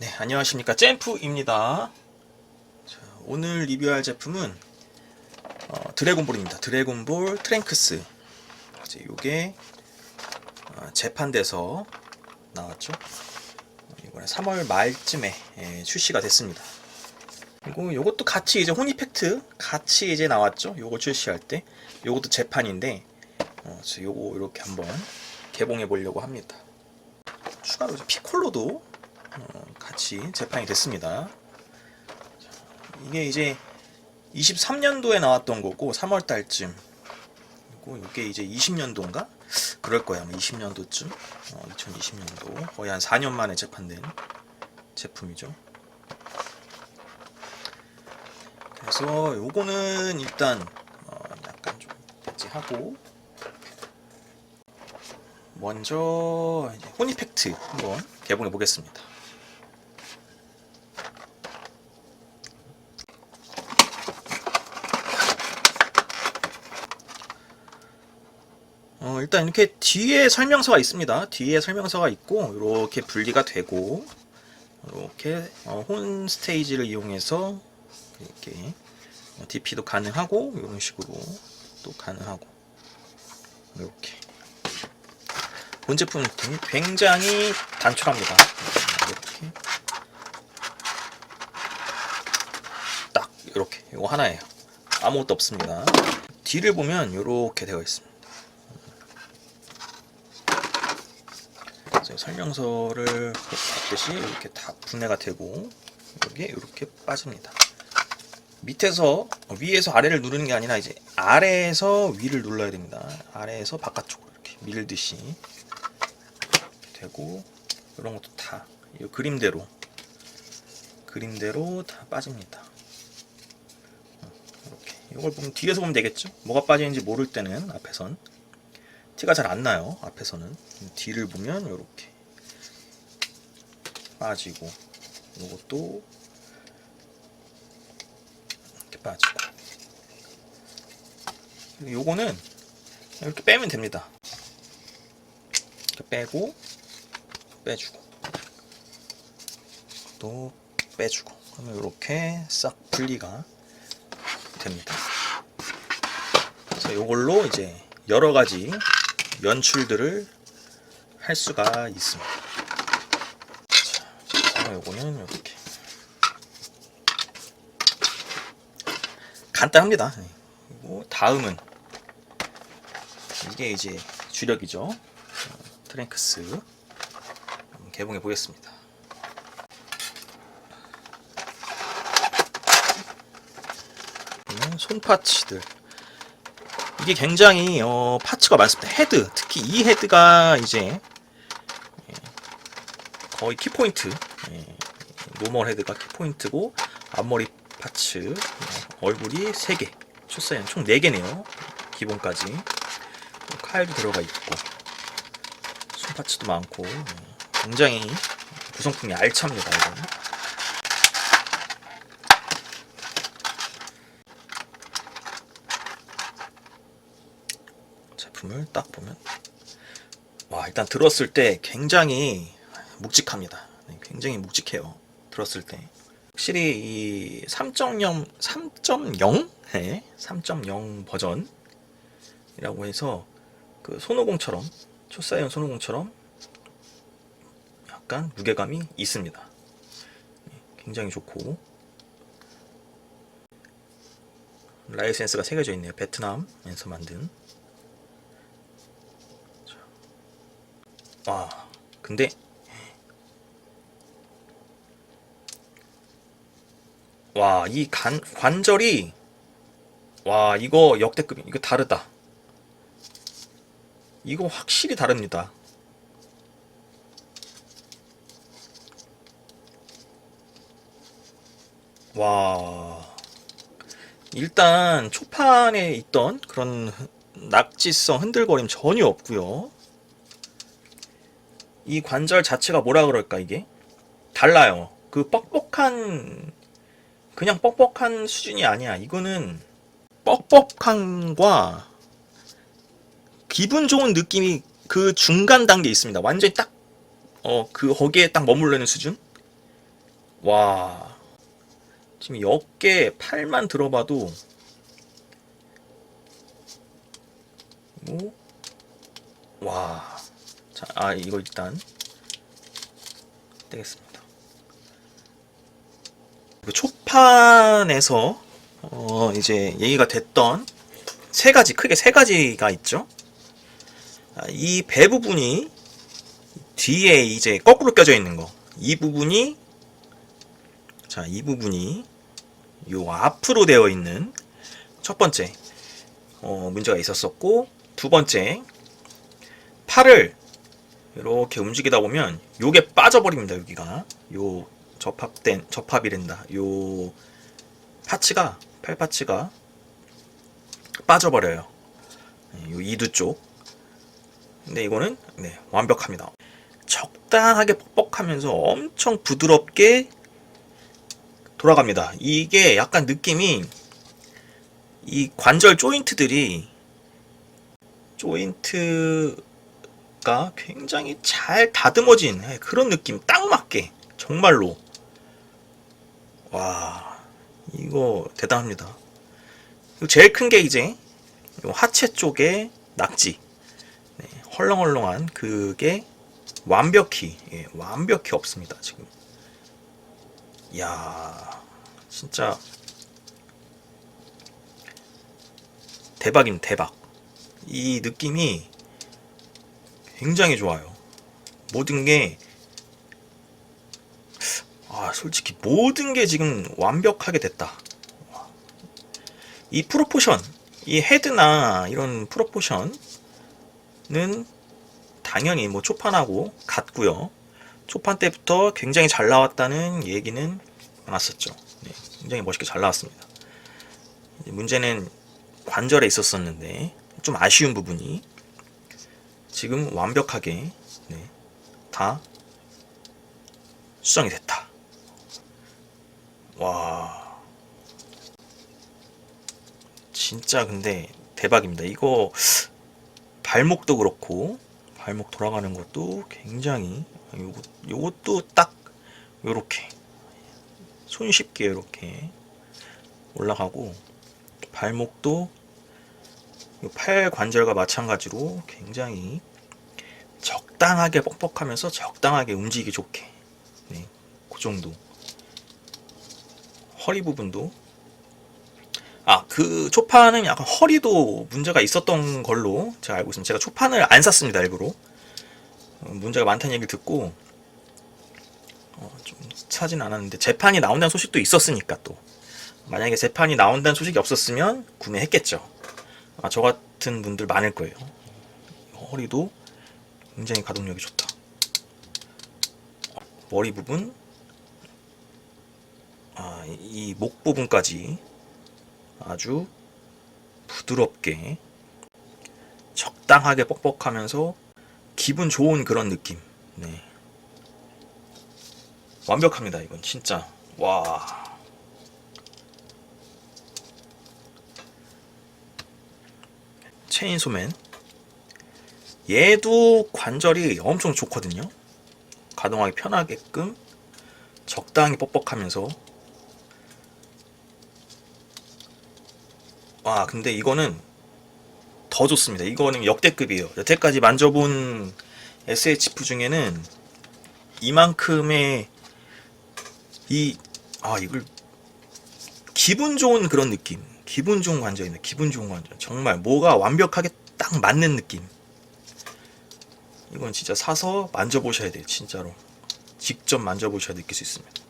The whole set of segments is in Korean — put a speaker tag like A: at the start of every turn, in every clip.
A: 네, 안녕하십니까. 잼프입니다. 자, 오늘 리뷰할 제품은 어, 드래곤볼입니다. 드래곤볼 트랭크스. 이제 요게 어, 재판돼서 나왔죠. 어, 이번에 3월 말쯤에 예, 출시가 됐습니다. 그리고 요것도 같이 이제 혼이팩트 같이 이제 나왔죠. 요거 출시할 때. 요것도 재판인데 어, 요거 이렇게 한번 개봉해 보려고 합니다. 추가로 피콜로도 어, 같이 재판이 됐습니다. 자, 이게 이제 23년도에 나왔던 거고 3월 달쯤 그리고 이게 이제 20년도인가 그럴 거야 아마 20년도쯤 어, 2020년도 거의 한 4년 만에 재판된 제품이죠. 그래서 요거는 일단 어, 약간 좀 배치하고 먼저 호니팩트 한번 개봉해 보겠습니다. 어, 일단 이렇게 뒤에 설명서가 있습니다. 뒤에 설명서가 있고 이렇게 분리가 되고 이렇게 어, 혼 스테이지를 이용해서 이렇게 어, DP도 가능하고 이런 식으로 또 가능하고 이렇게 본 제품은 굉장히 단촐합니다. 이렇게 딱 이렇게 이거 하나예요. 아무것도 없습니다. 뒤를 보면 이렇게 되어 있습니다. 그래서 설명서를 봤듯이 이렇게 다 분해가 되고 여기에 이렇게 빠집니다. 밑에서 위에서 아래를 누르는 게 아니라 이제 아래에서 위를 눌러야 됩니다. 아래에서 바깥쪽으로 이렇게 밀듯이 되고 이런 것도 다이 그림대로 그림대로 다 빠집니다. 어, 이렇게 이걸 보면 뒤에서 보면 되겠죠? 뭐가 빠지는지 모를 때는 앞에선 티가 잘 안 나요. 앞에서는 뒤를 보면 이렇게 빠지고 이것도 이렇게 빠지고 요거는 이렇게 빼면 됩니다. 이렇게 빼고 빼주고 또 빼주고 그러면 이렇게 싹 분리가 됩니다. 그래서 이걸로 이제 여러 가지 연출들을 할 수가 있습니다. 자, 요거는 이렇게 간단합니다. 네. 그리고 다음은 이게 이제 주력이죠. 어, 트랭크스 개봉해 보겠습니다. 음, 손 파츠들 이게 굉장히 어, 파츠가 많습니다. 헤드 특히 이 헤드가 이제 예, 거의 키포인트 예, 노멀 헤드가 키포인트고 앞머리 파츠 어, 얼굴이 3개 출사연 총 4개네요. 기본까지. 칼도 들어가 있고 손 파츠도 많고 예, 굉장히 구성품이 알찹니다 이거는 제품을 딱 보면 와 일단 들었을 때 굉장히 묵직합니다. 네, 굉장히 묵직해요. 들었을 때 확실히 이 3.0 3.0 네, 3.0 버전이라고 해서 그 손오공처럼 초사이언 손오공처럼 약간 무게감이 있습니다. 네, 굉장히 좋고 라이센스가 새겨져 있네요. 베트남에서 만든 와, 근데 와, 이 간, 관절이 와, 이거 역대급 이거 다르다. 이거 확실히 다릅니다. 와. 일단 초판에 있던 그런 낙지성 흔들거림 전혀 없고요. 이 관절 자체가 뭐라 그럴까 이게 달라요. 그 뻑뻑한 그냥 뻑뻑한 수준이 아니야. 이거는 뻑뻑함과 기분 좋은 느낌이 그 중간 단계에 있습니다. 완전히 딱 어 그 거기에 딱 머물러 있는 수준. 와. 지금 역계 팔만 들어봐도 오? 와. 자, 아 이거 일단 떼겠습니다. 그 초판에서 어 이제 얘기가 됐던 세 가지 크게 세 가지가 있죠. 아, 이배 부분이 뒤에 이제 거꾸로 껴져 있는 거. 이 부분이 자, 이 부분이 요 앞으로 되어 있는 첫 번째 어, 문제가 있었었고 두 번째 팔을 이렇게 움직이다 보면 요게 빠져버립니다 여기가. 요 접합된 접합이란다. 요 파츠가 팔 파츠가 빠져버려요. 네, 요 이두 쪽. 근데 이거는 네, 완벽합니다. 적당하게 뻑뻑하면서 엄청 부드럽게 돌아갑니다. 이게 약간 느낌이 이 관절 조인트들이 조인트 가 굉장히 잘 다듬어진 예, 그런 느낌 딱 맞게 정말로. 와 이거 대단합니다. 제일 큰 게 이제 요 하체 쪽에 낙지. 네, 헐렁헐렁한 그게 완벽히 예, 완벽히 없습니다 지금. 이야 진짜 대박입니다 대박. 이 느낌이 굉장히 좋아요. 모든 게, 아, 솔직히 모든 게 지금 완벽하게 됐다. 이 프로포션, 이 헤드나 이런 프로포션은 당연히 뭐 초판하고 같고요. 초판 때부터 굉장히 잘 나왔다는 얘기는 많았었죠. 네, 굉장히 멋있게 잘 나왔습니다. 문제는 관절에 있었었는데 좀 아쉬운 부분이 지금 완벽하게 네, 다 수정이 됐다. 와 진짜 근데 대박입니다. 이거 발목도 그렇고 발목 돌아가는 것도 굉장히 요것 요것도 딱 요렇게 손쉽게 이렇게 올라가고 발목도 팔 관절과 마찬가지로 굉장히 적당하게 뻑뻑하면서 적당하게 움직이기 좋게. 네, 그 정도. 허리 부분도. 아 그 초판은 약간 허리도 문제가 있었던 걸로 제가 알고 있습니다. 제가 초판을 안 샀습니다 일부러. 어, 문제가 많다는 얘기를 듣고 어, 좀 사진 않았는데 재판이 나온다는 소식도 있었으니까 또. 만약에 재판이 나온다는 소식이 없었으면 구매했겠죠. 아, 저 같은 분들 많을 거예요. 허리도 굉장히 가동력이 좋다. 머리 부분, 아, 이 목 부분까지 아주 부드럽게 적당하게 뻑뻑하면서 기분 좋은 그런 느낌. 네. 완벽합니다, 이건 진짜. 와. 체인소맨 얘도 관절이 엄청 좋거든요 가동하기 편하게끔 적당히 뻑뻑하면서 와 근데 이거는 더 좋습니다 이거는 역대급이에요 여태까지 만져본 SHF 중에는 이만큼의 이 아 이걸 기분 좋은 그런 느낌 기분 좋은 관절이네. 기분 좋은 관절. 정말 뭐가 완벽하게 딱 맞는 느낌. 이건 진짜 사서 만져보셔야 돼요. 진짜로. 직접 만져보셔야 느낄 수 있습니다.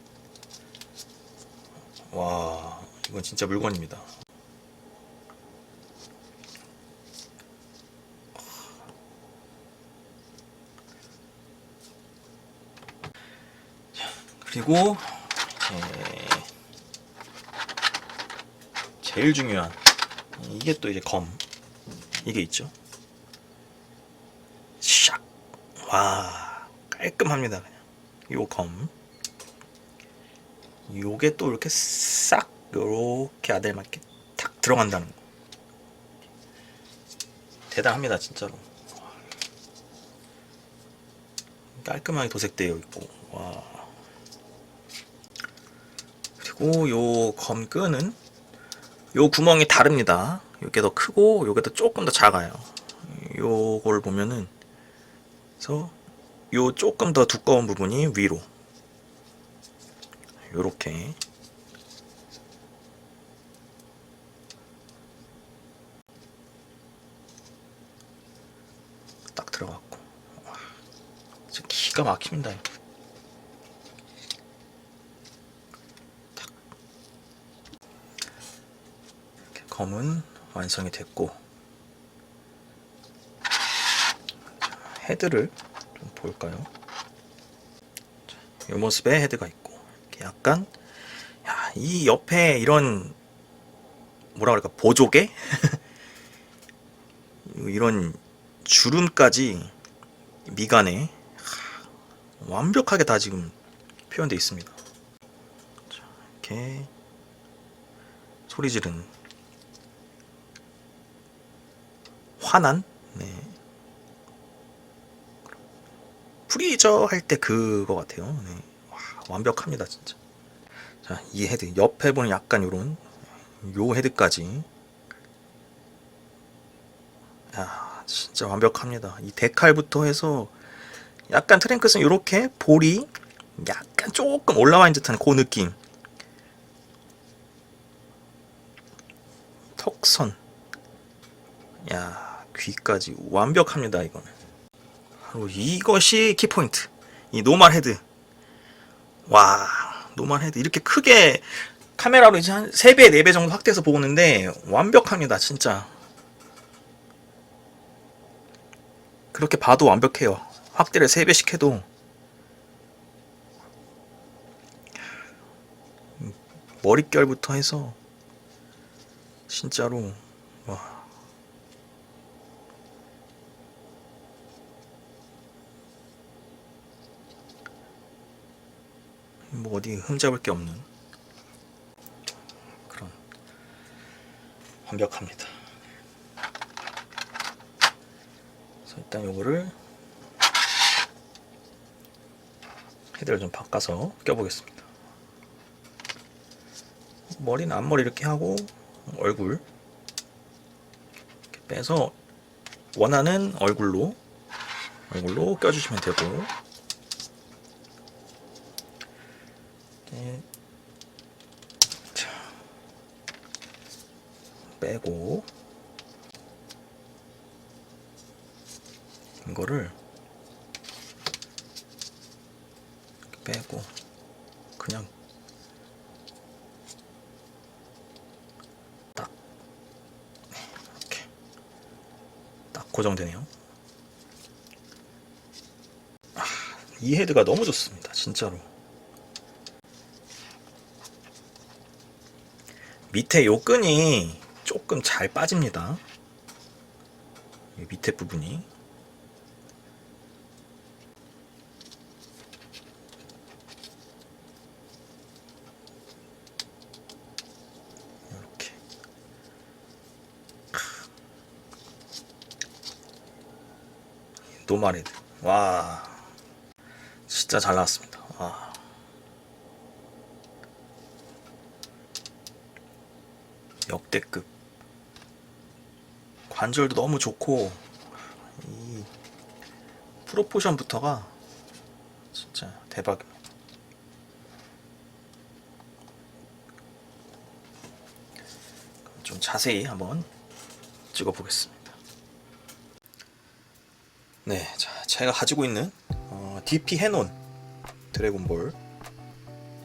A: 와, 이건 진짜 물건입니다. 그리고 제일 중요한 이게 또 이제 검 이게 있죠 와 깔끔합니다 그냥. 요검. 요게 또 이렇게 싹 요렇게 아들맞게 탁 들어간다는 거. 대단합니다 진짜로. 깔끔하게 도색되어 있고 와. 그리고 요 검 끈은 요 구멍이 다릅니다. 요게 더 크고 요게 더 조금 더 작아요. 요걸 보면은 그래서 요 조금 더 두꺼운 부분이 위로. 요렇게. 딱 들어갔고. 와, 진짜 기가 막힙니다. 이렇게 검은 완성이 됐고 헤드를 좀 볼까요? 이 모습에 헤드가 있고 약간 야, 이 옆에 이런 뭐라 그럴까 보조개 이런 주름까지 미간에 하, 완벽하게 다 지금 표현되어 있습니다. 자, 이렇게 소리 지르는 화난 네. 프리저 할 때 그거 같아요. 네. 와, 완벽합니다, 진짜. 자, 이 헤드 옆에 보는 약간 요런 요 헤드까지 야, 진짜 완벽합니다. 이 데칼부터 해서 약간 트랭크스는 이렇게 볼이 약간 조금 올라와 있는 듯한 그 느낌. 턱선. 야, 귀까지 완벽합니다, 이거는. 이것이 키포인트. 이 노말 헤드. 와, 노말 헤드. 이렇게 크게 카메라로 이제 한 3배, 4배 정도 확대해서 보는데 완벽합니다, 진짜. 그렇게 봐도 완벽해요. 확대를 3배씩 해도 머릿결부터 해서 진짜로 와. 뭐 어디 흠잡을 게 없는 그런 완벽합니다. 그래서 일단 요거를 헤드를 좀 바꿔서 껴보겠습니다. 머리는 앞머리 이렇게 하고 얼굴 이렇게 빼서 원하는 얼굴로 얼굴로 껴주시면 되고 이렇게 자, 빼고 이거를 빼고 그냥 딱 이렇게 딱 고정되네요. 아, 이 헤드가 너무 좋습니다, 진짜로. 밑에 요 끈이 조금 잘 빠집니다. 이 밑에 부분이. 이렇게. 노말헤드 와. 진짜 잘 나왔습니다. 와. 역대급 관절도 너무 좋고 이 프로포션부터가 진짜 대박입니다. 좀 자세히 한번 찍어 보겠습니다. 네, 자, 제가 가지고 있는 어, DP 해논 드래곤볼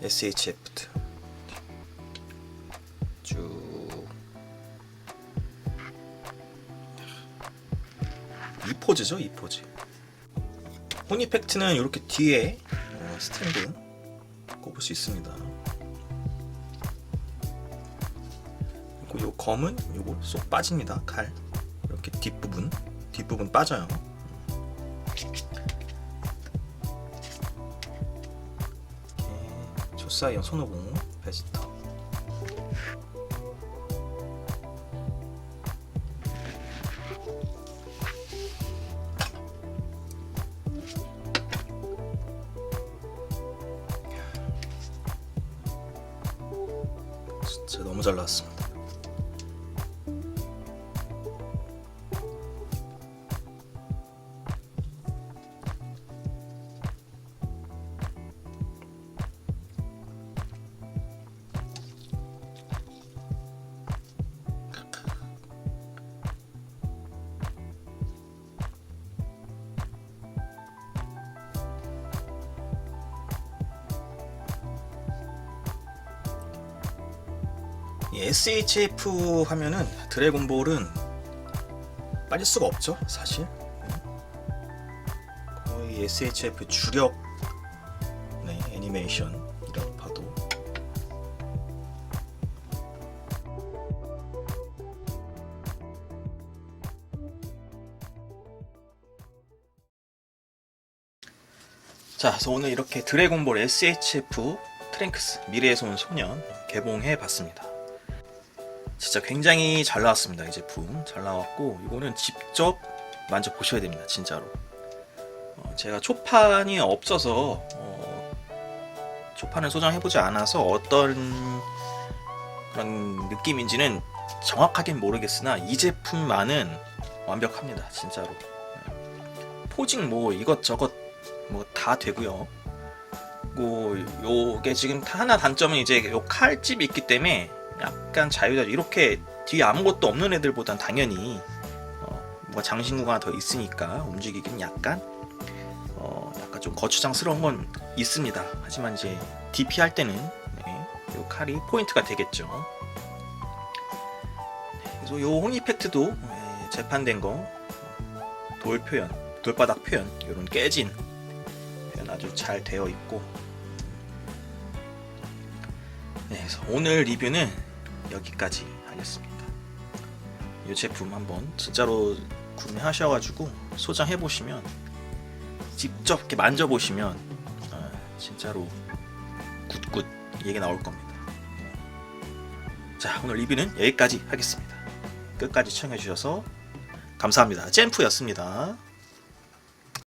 A: SHF 포즈죠, 이 포즈. 호니팩트는 이렇게 뒤에 어, 스탠드 꼽을 수 있습니다. 그리고 요 검은 요거 쏙 빠집니다. 칼 이렇게 뒷부분 뒷부분 빠져요. 조사이언 손오공 베스터. 진 SHF 하면은 드래곤볼은 빠질 수가 없죠, 사실. 거의 SHF 주력 네, 애니메이션이라고 봐도 자, 그래서 오늘 이렇게 드래곤볼 SHF 트랭크스 미래에서 온 소년 개봉해 봤습니다. 진짜 굉장히 잘 나왔습니다. 이 제품 잘 나왔고 이거는 직접 만져 보셔야 됩니다. 진짜로. 어, 제가 초판이 없어서 어, 초판을 소장해보지 않아서 어떤 그런 느낌인지는 정확하게 모르겠으나 이 제품만은 완벽합니다. 진짜로. 포징 뭐 이것저것 뭐 다 되고요. 뭐 요게 지금 하나 단점은 이제 요 칼집이 있기 때문에 약간 자유자재 이렇게 뒤에 아무것도 없는 애들보단 당연히 어, 뭔가 장신구가 더 있으니까 움직이긴 약간 어, 약간 좀 거추장스러운 건 있습니다. 하지만 이제 DP 할 때는 네, 요 칼이 포인트가 되겠죠. 네, 그래서 요홈 이펙트도 네, 재판된 거 돌 표현, 돌바닥 표현 이런 깨진 표현 아주 잘 되어 있고 네, 그래서 오늘 리뷰는 여기까지 하겠습니다. 이 제품 한번 진짜로 구매하셔가지고 소장해 보시면 직접 이렇게 만져 보시면 아, 진짜로 굿굿 얘기 나올 겁니다. 자 오늘 리뷰는 여기까지 하겠습니다. 끝까지 시청해 주셔서 감사합니다. 잼프였습니다.